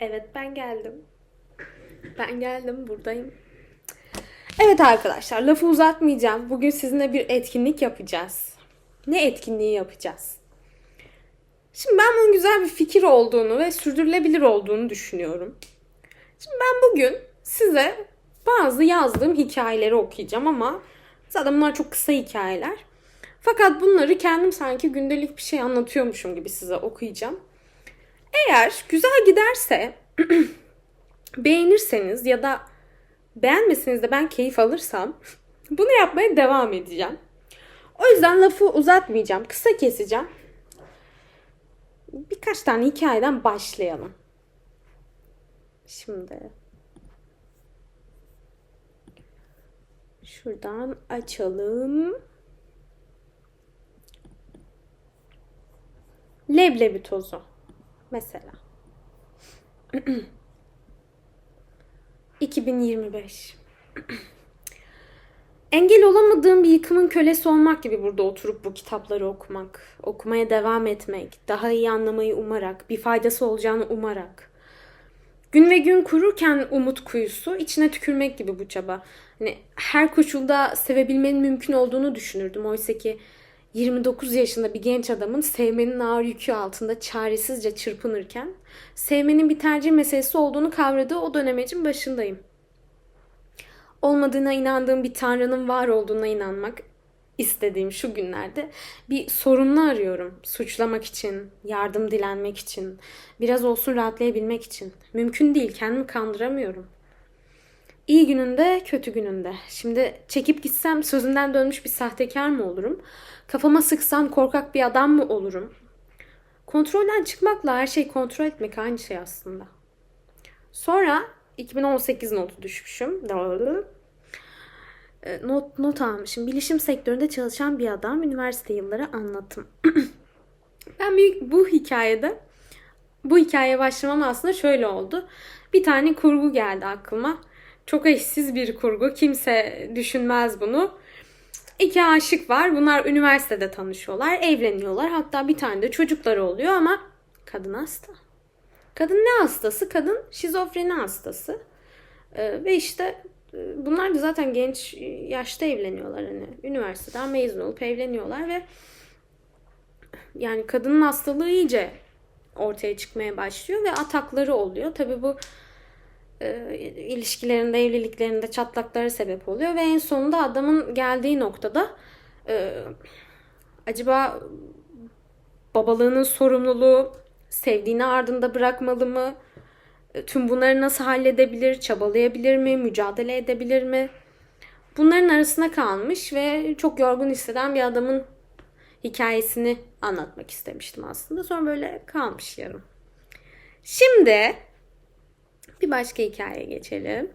Evet ben geldim. Ben geldim buradayım. Evet arkadaşlar lafı uzatmayacağım. Bugün sizinle bir etkinlik yapacağız. Ne etkinliği yapacağız? Şimdi ben bunun güzel bir fikir olduğunu ve sürdürülebilir olduğunu düşünüyorum. Şimdi ben bugün size bazı yazdığım hikayeleri okuyacağım ama zaten bunlar çok kısa hikayeler. Fakat bunları kendim sanki gündelik bir şey anlatıyormuşum gibi size okuyacağım. Eğer güzel giderse beğenirseniz ya da beğenmeseniz de ben keyif alırsam bunu yapmaya devam edeceğim. O yüzden lafı uzatmayacağım. Kısa keseceğim. Birkaç tane hikayeden başlayalım. Şimdi şuradan açalım. Leblebi tozu mesela. 2025. Engel olamadığım bir yıkımın kölesi olmak gibi burada oturup bu kitapları okumak, okumaya devam etmek, daha iyi anlamayı umarak, bir faydası olacağını umarak. Gün ve gün kururken umut kuyusu, içine tükürmek gibi bu çaba. Hani her koşulda sevebilmenin mümkün olduğunu düşünürdüm. Oysa ki 29 yaşında bir genç adamın sevmenin ağır yükü altında çaresizce çırpınırken sevmenin bir tercih meselesi olduğunu kavradığı o dönemecin başındayım. Olmadığına inandığım bir tanrının var olduğuna inanmak istediğim şu günlerde bir sorunlu arıyorum. Suçlamak için, yardım dilenmek için, biraz olsun rahatlayabilmek için. Mümkün değil, kendimi kandıramıyorum. İyi gününde, kötü gününde. Şimdi çekip gitsem sözünden dönmüş bir sahtekar mı olurum? Kafama sıksam korkak bir adam mı olurum? Kontrolden çıkmakla her şeyi kontrol etmek aynı şey aslında. Sonra 2018 notu düşmüşüm. E, Not, not almışım. Bilişim sektöründe çalışan bir adam. Üniversite yılları anlatım. ben bir, bu hikayede bu hikayeye başlamam aslında şöyle oldu. Bir tane kurgu geldi aklıma. Çok eşsiz bir kurgu. Kimse düşünmez bunu. İki aşık var. Bunlar üniversitede tanışıyorlar. Evleniyorlar. Hatta bir tane de çocukları oluyor ama kadın hasta. Kadın ne hastası? Kadın şizofreni hastası. Ee, ve işte e, bunlar da zaten genç yaşta evleniyorlar. Hani üniversiteden mezun olup evleniyorlar ve yani kadının hastalığı iyice ortaya çıkmaya başlıyor ve atakları oluyor. Tabii bu e, ilişkilerinde, evliliklerinde çatlaklara sebep oluyor ve en sonunda adamın geldiği noktada e, acaba babalığının sorumluluğu sevdiğini ardında bırakmalı mı? E, tüm bunları nasıl halledebilir? Çabalayabilir mi? Mücadele edebilir mi? Bunların arasına kalmış ve çok yorgun hisseden bir adamın hikayesini anlatmak istemiştim aslında. Sonra böyle kalmış yarım. Şimdi bir başka hikayeye geçelim.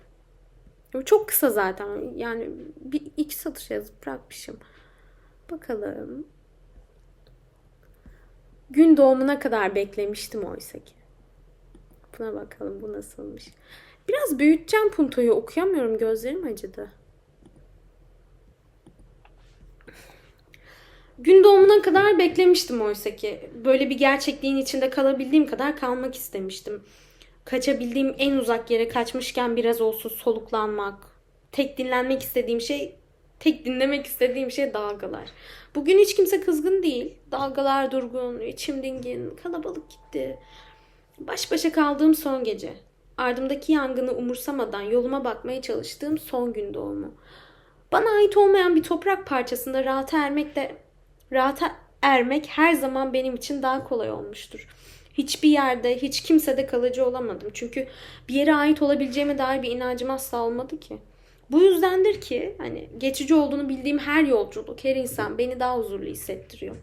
Çok kısa zaten. Yani bir iki satır yazıp bırakmışım. Bakalım. Gün doğumuna kadar beklemiştim oysa ki. Buna bakalım bu nasılmış. Biraz büyüteceğim puntoyu okuyamıyorum gözlerim acıdı. Gün doğumuna kadar beklemiştim oysa ki. Böyle bir gerçekliğin içinde kalabildiğim kadar kalmak istemiştim. Kaçabildiğim en uzak yere kaçmışken biraz olsun soluklanmak. Tek dinlenmek istediğim şey, tek dinlemek istediğim şey dalgalar. Bugün hiç kimse kızgın değil. Dalgalar durgun, içim dingin, kalabalık gitti. Baş başa kaldığım son gece. Ardımdaki yangını umursamadan yoluma bakmaya çalıştığım son gün doğumu. Bana ait olmayan bir toprak parçasında rahata ermek de rahata ermek her zaman benim için daha kolay olmuştur. Hiçbir yerde, hiç kimsede kalıcı olamadım. Çünkü bir yere ait olabileceğime dair bir inancım asla olmadı ki. Bu yüzdendir ki hani geçici olduğunu bildiğim her yolculuk, her insan beni daha huzurlu hissettiriyor.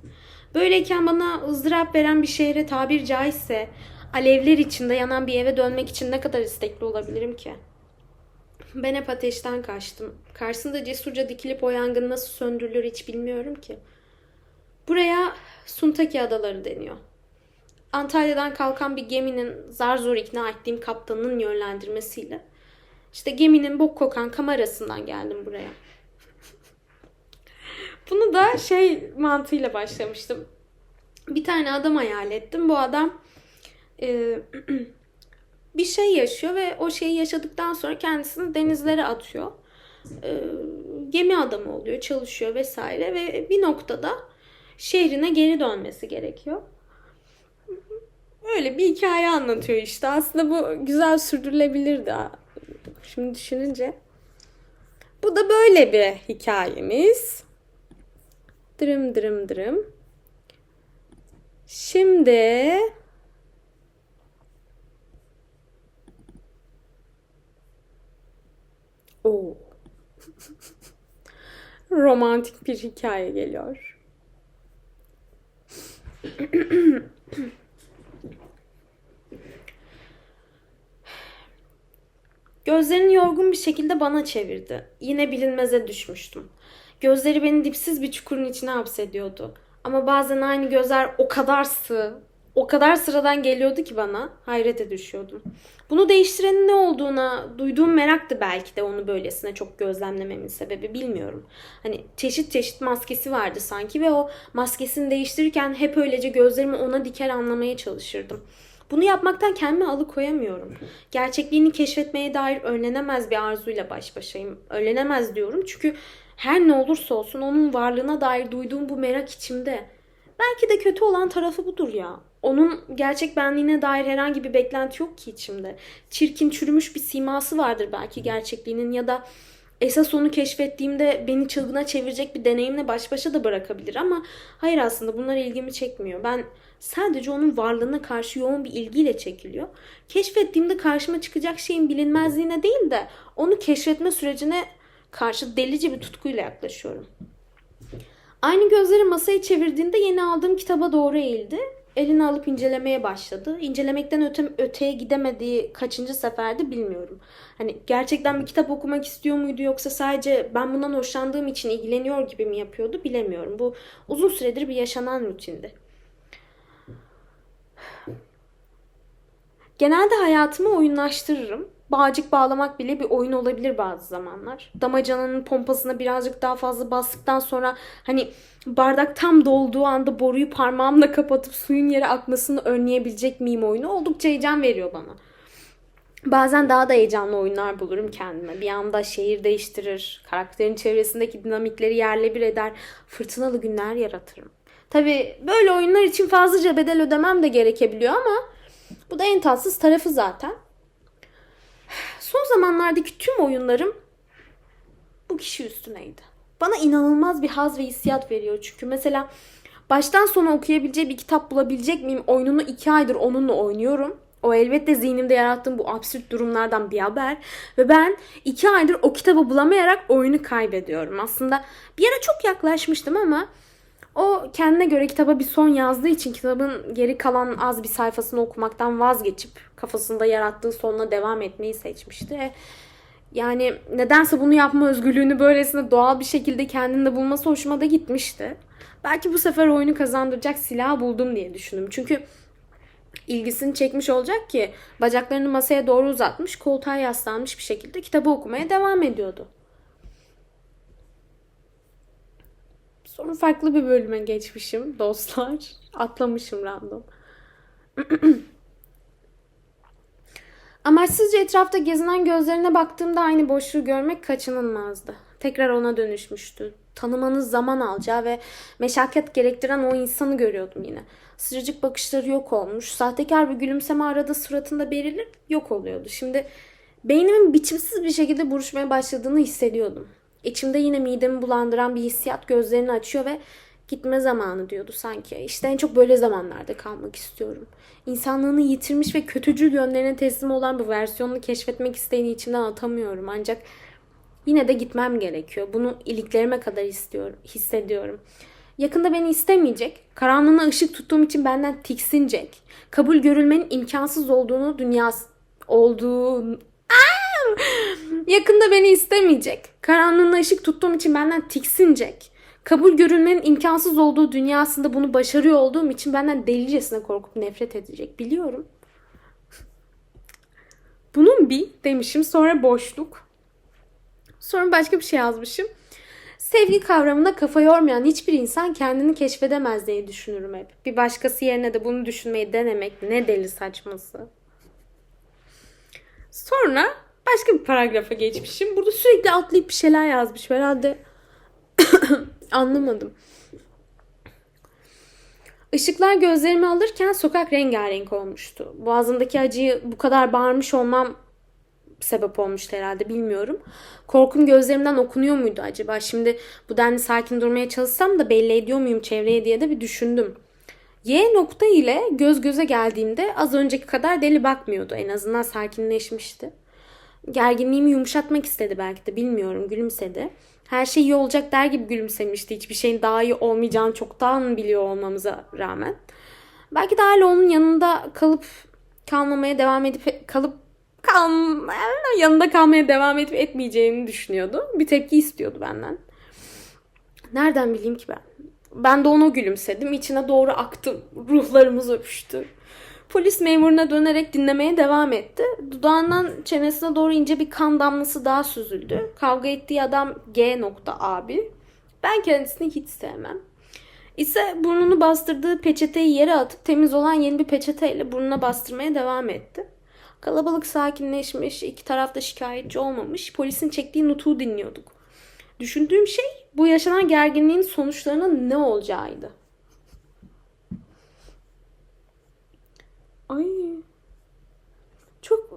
Böyleyken bana ızdırap veren bir şehre tabir caizse alevler içinde yanan bir eve dönmek için ne kadar istekli olabilirim ki? Ben hep ateşten kaçtım. Karşısında cesurca dikilip o yangın nasıl söndürülür hiç bilmiyorum ki. Buraya Suntaki Adaları deniyor. Antalya'dan kalkan bir geminin zar zor ikna ettiğim kaptanının yönlendirmesiyle işte geminin bok kokan kamerasından geldim buraya. Bunu da şey mantığıyla başlamıştım. Bir tane adam hayal ettim. Bu adam e, bir şey yaşıyor ve o şeyi yaşadıktan sonra kendisini denizlere atıyor. Ee, gemi adamı oluyor, çalışıyor vesaire ve bir noktada şehrine geri dönmesi gerekiyor. Öyle bir hikaye anlatıyor işte. Aslında bu güzel sürdürülebilirdi. Şimdi düşününce. Bu da böyle bir hikayemiz. Dırım dırım dırım. Şimdi Oo. Romantik bir hikaye geliyor. Gözlerini yorgun bir şekilde bana çevirdi. Yine bilinmeze düşmüştüm. Gözleri beni dipsiz bir çukurun içine hapsediyordu. Ama bazen aynı gözler o kadar sığ, o kadar sıradan geliyordu ki bana hayrete düşüyordum. Bunu değiştirenin ne olduğuna duyduğum meraktı belki de onu böylesine çok gözlemlememin sebebi bilmiyorum. Hani çeşit çeşit maskesi vardı sanki ve o maskesini değiştirirken hep öylece gözlerimi ona diker anlamaya çalışırdım. Bunu yapmaktan kendimi alıkoyamıyorum. Gerçekliğini keşfetmeye dair önlenemez bir arzuyla baş başayım. Önlenemez diyorum çünkü her ne olursa olsun onun varlığına dair duyduğum bu merak içimde. Belki de kötü olan tarafı budur ya. Onun gerçek benliğine dair herhangi bir beklenti yok ki içimde. Çirkin, çürümüş bir siması vardır belki gerçekliğinin ya da esas onu keşfettiğimde beni çılgına çevirecek bir deneyimle baş başa da bırakabilir ama hayır aslında bunlar ilgimi çekmiyor. Ben sadece onun varlığına karşı yoğun bir ilgiyle çekiliyor. Keşfettiğimde karşıma çıkacak şeyin bilinmezliğine değil de onu keşfetme sürecine karşı delice bir tutkuyla yaklaşıyorum. Aynı gözleri masaya çevirdiğinde yeni aldığım kitaba doğru eğildi. Elini alıp incelemeye başladı. İncelemekten öte, öteye gidemediği kaçıncı seferde bilmiyorum. Hani gerçekten bir kitap okumak istiyor muydu yoksa sadece ben bundan hoşlandığım için ilgileniyor gibi mi yapıyordu bilemiyorum. Bu uzun süredir bir yaşanan rutindi. Genelde hayatımı oyunlaştırırım. Bağcık bağlamak bile bir oyun olabilir bazı zamanlar. Damacananın pompasına birazcık daha fazla bastıktan sonra hani bardak tam dolduğu anda boruyu parmağımla kapatıp suyun yere akmasını önleyebilecek miyim oyunu oldukça heyecan veriyor bana. Bazen daha da heyecanlı oyunlar bulurum kendime. Bir anda şehir değiştirir, karakterin çevresindeki dinamikleri yerle bir eder, fırtınalı günler yaratırım. Tabi böyle oyunlar için fazlaca bedel ödemem de gerekebiliyor ama bu da en tatsız tarafı zaten. Son zamanlardaki tüm oyunlarım bu kişi üstüneydi. Bana inanılmaz bir haz ve hissiyat veriyor çünkü. Mesela baştan sona okuyabileceği bir kitap bulabilecek miyim? Oyununu iki aydır onunla oynuyorum. O elbette zihnimde yarattığım bu absürt durumlardan bir haber. Ve ben iki aydır o kitabı bulamayarak oyunu kaybediyorum. Aslında bir ara çok yaklaşmıştım ama o kendine göre kitaba bir son yazdığı için kitabın geri kalan az bir sayfasını okumaktan vazgeçip kafasında yarattığı sonuna devam etmeyi seçmişti. E, yani nedense bunu yapma özgürlüğünü böylesine doğal bir şekilde kendinde bulması hoşuma da gitmişti. Belki bu sefer oyunu kazandıracak silah buldum diye düşündüm. Çünkü ilgisini çekmiş olacak ki bacaklarını masaya doğru uzatmış, koltuğa yaslanmış bir şekilde kitabı okumaya devam ediyordu. Sonra farklı bir bölüme geçmişim dostlar. Atlamışım random. Amaçsızca etrafta gezinen gözlerine baktığımda aynı boşluğu görmek kaçınılmazdı. Tekrar ona dönüşmüştü. Tanımanız zaman alacağı ve meşakkat gerektiren o insanı görüyordum yine. Sıcacık bakışları yok olmuş. Sahtekar bir gülümseme arada suratında belirip yok oluyordu. Şimdi beynimin biçimsiz bir şekilde buruşmaya başladığını hissediyordum. İçimde yine midemi bulandıran bir hissiyat gözlerini açıyor ve gitme zamanı diyordu sanki. İşte en çok böyle zamanlarda kalmak istiyorum. İnsanlığını yitirmiş ve kötücül yönlerine teslim olan bu versiyonunu keşfetmek isteğini içimden atamıyorum. Ancak yine de gitmem gerekiyor. Bunu iliklerime kadar istiyorum, hissediyorum. Yakında beni istemeyecek, karanlığına ışık tuttuğum için benden tiksinecek. Kabul görülmenin imkansız olduğunu dünyası olduğu Yakında beni istemeyecek. Karanlığına ışık tuttuğum için benden tiksinecek. Kabul görülmenin imkansız olduğu dünyasında bunu başarıyor olduğum için benden delicesine korkup nefret edecek. Biliyorum. Bunun bir demişim sonra boşluk. Sonra başka bir şey yazmışım. Sevgi kavramında kafa yormayan hiçbir insan kendini keşfedemez diye düşünürüm hep. Bir başkası yerine de bunu düşünmeyi denemek ne deli saçması. Sonra başka bir paragrafa geçmişim. Burada sürekli atlayıp bir şeyler yazmış. Herhalde anlamadım. Işıklar gözlerimi alırken sokak rengarenk olmuştu. Boğazımdaki acıyı bu kadar bağırmış olmam sebep olmuştu herhalde bilmiyorum. Korkum gözlerimden okunuyor muydu acaba? Şimdi bu denli sakin durmaya çalışsam da belli ediyor muyum çevreye diye de bir düşündüm. Y nokta ile göz göze geldiğimde az önceki kadar deli bakmıyordu. En azından sakinleşmişti. Gerginliğimi yumuşatmak istedi belki de bilmiyorum gülümsedi. Her şey iyi olacak der gibi gülümsemişti. Hiçbir şeyin daha iyi olmayacağını çoktan biliyor olmamıza rağmen. Belki de hala onun yanında kalıp kalmamaya devam edip kalıp kal yanında kalmaya devam edip etmeyeceğini düşünüyordu. Bir tepki istiyordu benden. Nereden bileyim ki ben? Ben de ona gülümsedim. İçine doğru aktım. Ruhlarımız öpüştü. Polis memuruna dönerek dinlemeye devam etti. Dudağından çenesine doğru ince bir kan damlası daha süzüldü. Kavga ettiği adam G nokta abi. Ben kendisini hiç sevmem. İse burnunu bastırdığı peçeteyi yere atıp temiz olan yeni bir peçeteyle burnuna bastırmaya devam etti. Kalabalık sakinleşmiş, iki tarafta şikayetçi olmamış, polisin çektiği nutuğu dinliyorduk. Düşündüğüm şey bu yaşanan gerginliğin sonuçlarının ne olacağıydı. Ay. Çok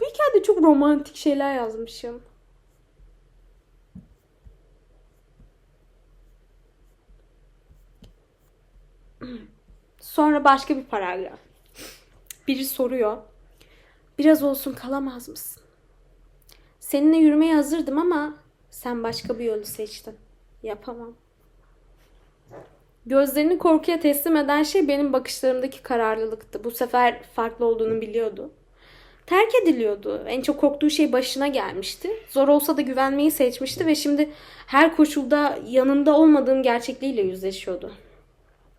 bu hikayede çok romantik şeyler yazmışım. Sonra başka bir paragraf. Biri soruyor. Biraz olsun kalamaz mısın? Seninle yürümeye hazırdım ama sen başka bir yolu seçtin. Yapamam. Gözlerini korkuya teslim eden şey benim bakışlarımdaki kararlılıktı. Bu sefer farklı olduğunu biliyordu. Terk ediliyordu. En çok korktuğu şey başına gelmişti. Zor olsa da güvenmeyi seçmişti ve şimdi her koşulda yanında olmadığım gerçekliğiyle yüzleşiyordu.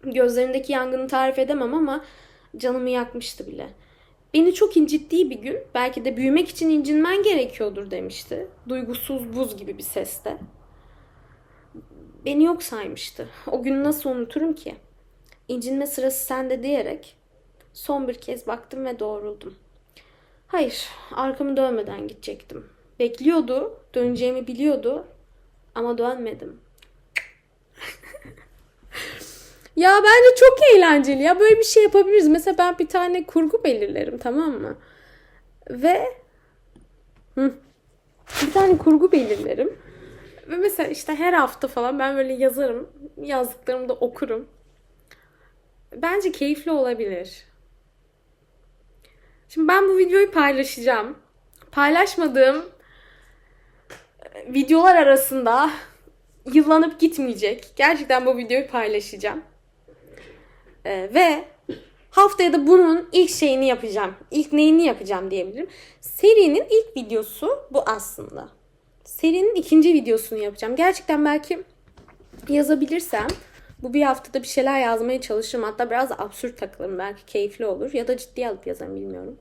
Gözlerindeki yangını tarif edemem ama canımı yakmıştı bile. Beni çok incittiği bir gün belki de büyümek için incinmen gerekiyordur demişti. Duygusuz buz gibi bir seste. Beni yok saymıştı. O günü nasıl unuturum ki? İncinme sırası sende diyerek son bir kez baktım ve doğruldum. Hayır, arkamı dönmeden gidecektim. Bekliyordu, döneceğimi biliyordu ama dönmedim. ya bence çok eğlenceli ya. Böyle bir şey yapabiliriz. Mesela ben bir tane kurgu belirlerim tamam mı? Ve hı, bir tane kurgu belirlerim. Ve mesela işte her hafta falan ben böyle yazarım. Yazdıklarımı da okurum. Bence keyifli olabilir. Şimdi ben bu videoyu paylaşacağım. Paylaşmadığım e, videolar arasında yıllanıp gitmeyecek. Gerçekten bu videoyu paylaşacağım. Ee, ve haftaya da bunun ilk şeyini yapacağım. İlk neyini yapacağım diyebilirim. Serinin ilk videosu bu aslında. Serinin ikinci videosunu yapacağım. Gerçekten belki yazabilirsem bu bir haftada bir şeyler yazmaya çalışırım. Hatta biraz absürt takılırım. Belki keyifli olur. Ya da ciddiye alıp yazarım bilmiyorum.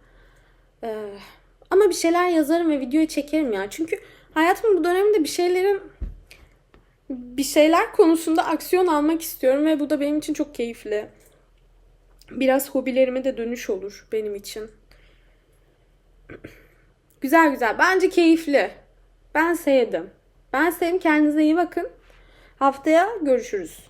Ee, ama bir şeyler yazarım ve videoyu çekerim ya. Çünkü hayatımın bu döneminde bir şeylerin bir şeyler konusunda aksiyon almak istiyorum ve bu da benim için çok keyifli. Biraz hobilerime de dönüş olur benim için. Güzel güzel. Bence keyifli. Ben sevdim. Ben sevdim. Kendinize iyi bakın. Haftaya görüşürüz.